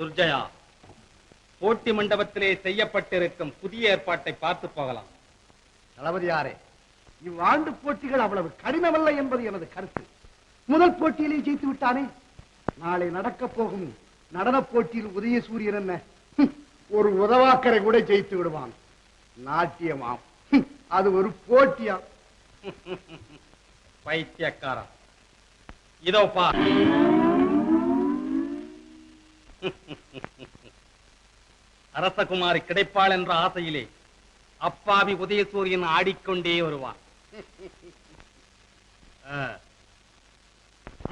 துர்ஜயா போட்டி மண்டபத்திலே செய்யப்பட்டிருக்கும் புதிய ஏற்பாட்டை பார்த்து போகலாம். தளபதியாரே இவ்வாண்டு போட்டிகள் அவ்வளவு கடினமல்ல என்பது எனது கருத்து. முதல் போட்டியிலே ஜெயித்து விட்டானே நாளை நடக்கப் போகும் நடனப் போட்டியில் உதய சூரியன் என்ன? ஒரு உதவாக்கரை கூட ஜெயித்து விடுவான். நாட்டியமாம். அது ஒரு போட்டியா? பைத்தியக்காரா இதோ பார். அரசகுமாரி கிடைப்பாள் என்ற ஆசையிலே அப்பாவி உதயசூரியன் ஆடிக்கொண்டே வருவான்.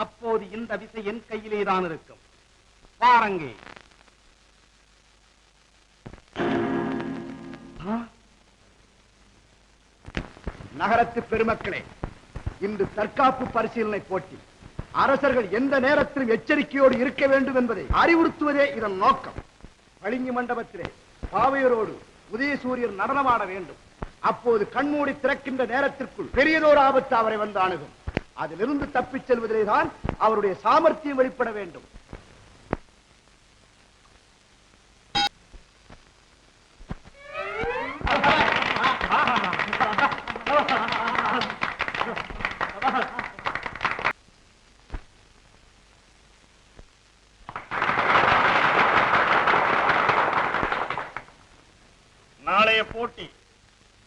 அப்போது இந்த விசை என் கையிலே தான் இருக்கும். பாருங்கே நகரத்து பெருமக்களே இன்று தற்காப்பு பரிசீலனை போட்டி. அரசர்கள் எந்த நேரத்திலும் எச்சரிக்கையோடு இருக்க வேண்டும் என்பதை அறிவுறுத்துவதே இதன் நோக்கம். பளிங்கு மண்டபத்திலே பாவையரோடு உதயசூரியர் நடனமாட வேண்டும். அப்போது கண்மூடி திறக்கின்ற நேரத்திற்குள் பெரியதோர் ஆபத்து அவரை வந்து அணுகும். அதிலிருந்து தப்பிச் செல்வதிலே தான் அவருடைய சாமர்த்தியம் வெளிப்பட வேண்டும் நாளைய போட்டி.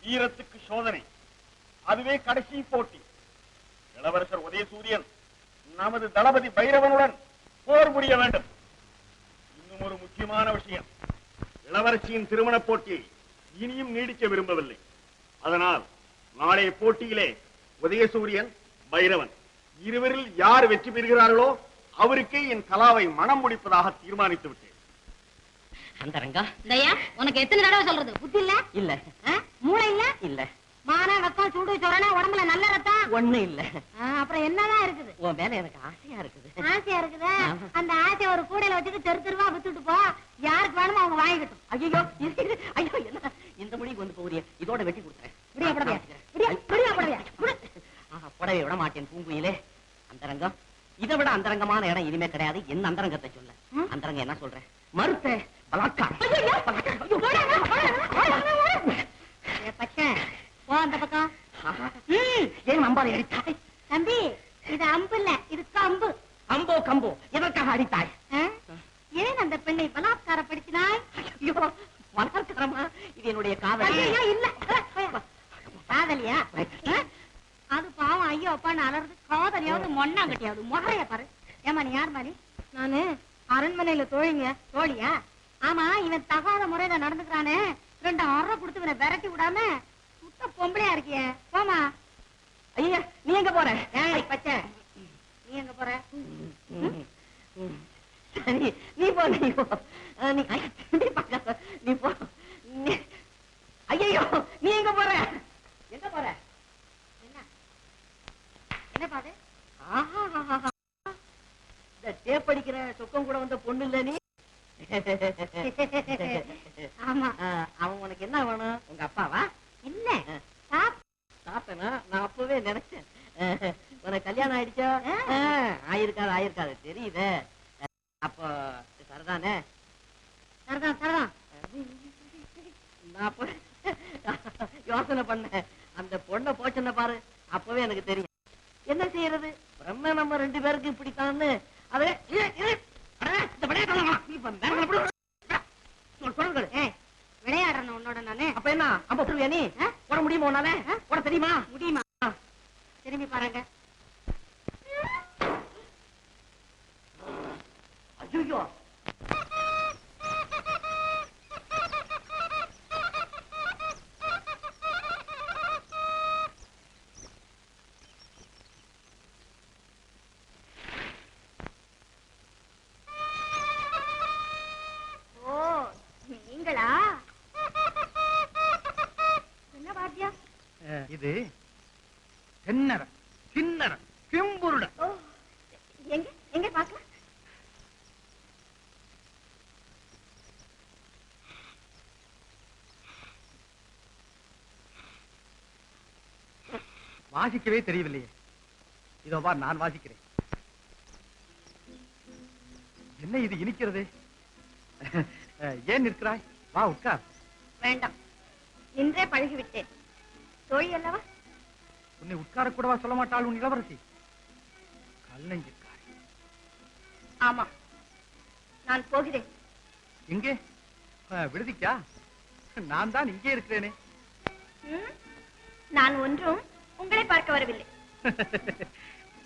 வீரத்துக்கு சோதனை. அதுவே கடைசி போட்டி. இளவரசர் உதயசூரியன் நமது தளபதி பைரவனுடன் போர் முடிய வேண்டும். இன்னும் ஒரு முக்கியமான விஷயம். இளவரசியின் திருமண போட்டியை இனியும் நீடிக்க விரும்பவில்லை. அதனால் நாளைய போட்டியிலே உதயசூரியன் பைரவன் இருவரில் யார் வெற்றி பெறுகிறார்களோ அவருக்கே என் கலாவை மனம் முடிப்பதாக தீர்மானித்து விட்டேன் அந்த ரங்கா தயா உனக்கு எத்தனை தடவை சொல்றது? புத்தி இல்ல? இல்ல? மூளை இல்ல? இல்ல. மான சூடு சொரண உடம்புல நல்ல ரத்தம்? ஒண்ணு இல்ல. அப்புறம் என்னதான் இருக்குது? உன் மேல எனக்கு ஆசையா இருக்குது. ஆசையா இருக்குதா. அந்த ஆசையை ஒரு கூடையில வச்சுட்டு தெரு தெருவா வித்துட்டு போ. யாருக்கு வேணுமோ அவங்க வாங்கிக்கட்டும் ஐயோ ஐயோ என்ன? இந்த முடிக்கு வந்து போறிய இதோட வெட்டி கொடுத்துறேன். விடியா புடவையா? விடியா புடவையா விடு. ஆஹா, புடவை விட மாட்டேன் பூங்குயிலே. அந்தரங்கம். இதை விட அந்தரங்கமான இடம் இனிமே கிடையாது. என்ன அந்தரங்கத்தை சொல்ல. ம்? அந்தரங்கம் என்ன சொல்றேன்? மறுத்த பலாத்காரம். ஐயையோ. பலாத்காரம். ஐயோ. ஓடு, ஓடு, ஓடு, ஓடு, ஓடு. ஏ, பச்சை போ அந்த பக்கம். ஏன் அம்பாலை அடித்தாய்? தம்பி இது அம்பு இல்ல இது கம்பு. அம்போ கம்போ எதற்காக அடித்தாய்? ஏன் அந்த பெண்ணை பலாத்காரப்படுத்தினாய் ஐயோ பலாத்காரமா? இது என்னுடைய காதல். ஐயோ இல்ல. காதலியா? அது பாவம் ஐயோ அப்பான்னு அலறது காதலியாவது மொண்ணாங்கட்டியாவது முகரைய பாரு. ஏமா நீ யார் மாதிரி நானு அரண்மனையில தோழிங்க தோழியா? ஆமா இவன் தகாத முறையில நடந்துக்கிறானே. ரெண்டு அறை கொடுத்து இவனை விரட்டி விடாம சுத்த பொம்பளையா இருக்கியே. போமா ஐயா நீ எங்க போற? பச்சை. நீ எங்க போற. சரி நீ போ நீ போ. நீ ஐயா, போ. ஐயையோ நீ எங்க போற? எங்க போற? என்ன? என்ன பாது ஆஹாஹாஹா. இந்த டேப் அடிக்கிற சொக்கம் கூட வந்த பொண்ணு இல்ல நீ? ஆமா. அவன் உனக்கு என்ன வேணும்? உங்க அப்பாவா? இல்ல சாப் சாப்பிட்டனா நான் அப்பவே நினைச்சேன். உனக்கு கல்யாணம் ஆயிடுச்சா? ஆயிருக்காது ஆயிருக்காது. தெரியுதே. அப்போ சரிதானே? சரிதான் சரிதான் நான் யோசனை பண்ணேன். அந்த பொண்ணை போச்சுன்னு பாரு. அப்பவே எனக்கு தெரியும். என்ன செய்யறது? பிரம்ம நம்ம ரெண்டு பேருக்கு இப்படித்தான்னு. அதே விளையாடுறேன் உன்னோட நானு. அப்ப என்ன? அப்ப நீ? முடியுமா உன்னால? தெரியுமா? முடியுமா? திரும்பி பாருங்க. ஐயோ ஓ நீங்களா என்ன பாத்தியா இது தென்னர கிண்ணற கிம்புருட ஓ எங்க எங்க பாக்கலாம் வாசிக்கவே தெரியவில்லையே. இதோ பார் நான் வாசிக்கிறேன். என்ன இது இனிக்கிறதே? ஏன் நிற்கிறாய்? வா உட்கார். வேண்டாம். நின்றே பழகிவிட்டேன். தோழி அல்லவா உன்னை உட்கார கூடவா சொல்ல மாட்டாள் உன் இளவரசி? கல்லஞ்சிருக்காய். ஆமா. நான் போகிறேன். எங்கே விடுதிக்கா? நான் தான் இங்கே இருக்கிறேனே? நான் ஒன்றும் உங்களை பார்க்க வரவில்லை.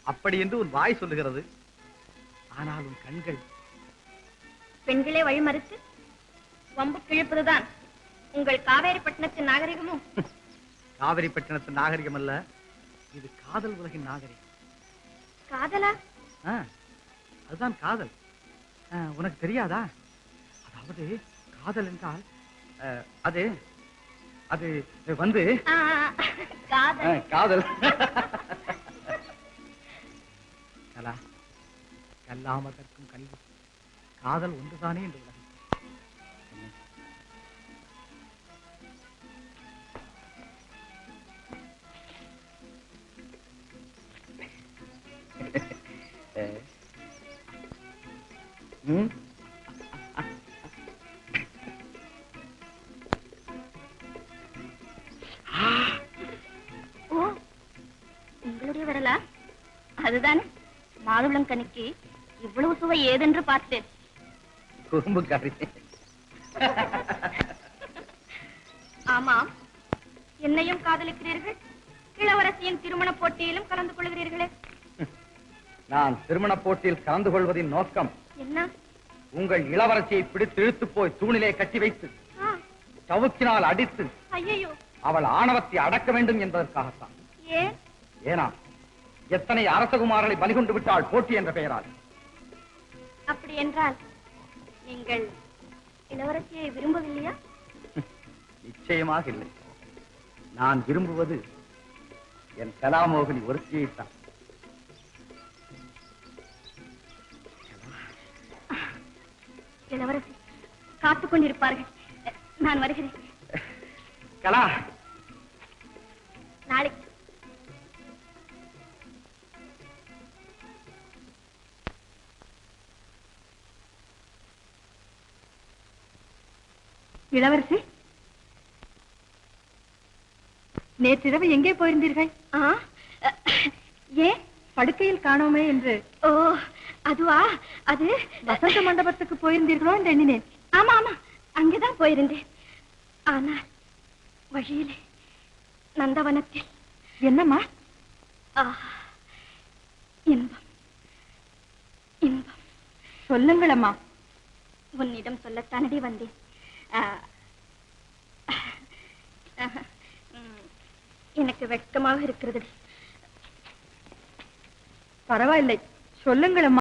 அப்படி என்று உன் வாய் சொல்லுகிறது. ஆனால் உன் கண்கள். பெண்களே வழிமறித்து வம்பு கிழிப்பதுதான் உங்கள் காவேரிப்பட்டினத்தின் நாகரிகமும். காவிரி பட்டணத்து நாகரிகம் அல்ல இது காதல் உலகின் நாகரிகம். காதலா? அதுதான் காதல். உனக்கு தெரியாதா? அதாவது காதல் என்றால் அது அது வந்து காதல். கலா கல்லாமதற்கும் கல்வி. காதல் ஒன்றுதானே என்று ஓ உங்களுடைய விரலா? அதுதானே. மாதுளங்கனிக்கு இவ்வளவு சுவை ஏதென்று பார்த்தேன். குறும்புக்காரி ஆமாம். என்னையும் காதலிக்கிறீர்கள்? இளவரசியின் திருமண போட்டியிலும் கலந்து கொள்கிறீர்களே. நான் திருமண போட்டியில் கலந்து கொள்வதின் நோக்கம் என்ன? உங்கள் இளவரசியை பிடித்து இழுத்து போய் தூணிலே கட்டி வைத்து சவுக்கினால் அடித்து அவள் ஆணவத்தை அடக்க வேண்டும் என்பதற்காகத்தான். ஏன் எத்தனை அரசகுமாரர்களை பலிகொண்டு விட்டாள் போட்டி என்ற பெயரால்? அப்படி என்றால் நீங்கள் இளவரசியை விரும்பவில்லையா? நிச்சயமாக இல்லை. நான் விரும்புவது என் கலாமோகினி ஒருத்தியைத்தான். இளவரசி காத்துக் கொண்டிருப்பார்கள். நான் வருகிறேன். கலா. நாளைக்கு இளவரசி நேற்றிரவு எங்கே போயிருந்தீர்கள்? ஆ ஏன் படுக்கையில் காணோமே என்று. ஓ அதுவா? அது வசந்த மண்டபத்துக்கு போயிருந்தீர்களோ என்று எண்ணினேன். ஆமா ஆமா. அங்கேதான் போயிருந்தேன். ஆனால் வழியிலே நந்தவனத்தில். என்னம்மா? இன்பம். இன்பம். சொல்லுங்கள் அம்மா உன்னிடம் சொல்லத்தானடி வந்தேன். எனக்கு வெட்கமாக இருக்கிறது பரவாயில்லை. சொல்லுங்கள் அம்மா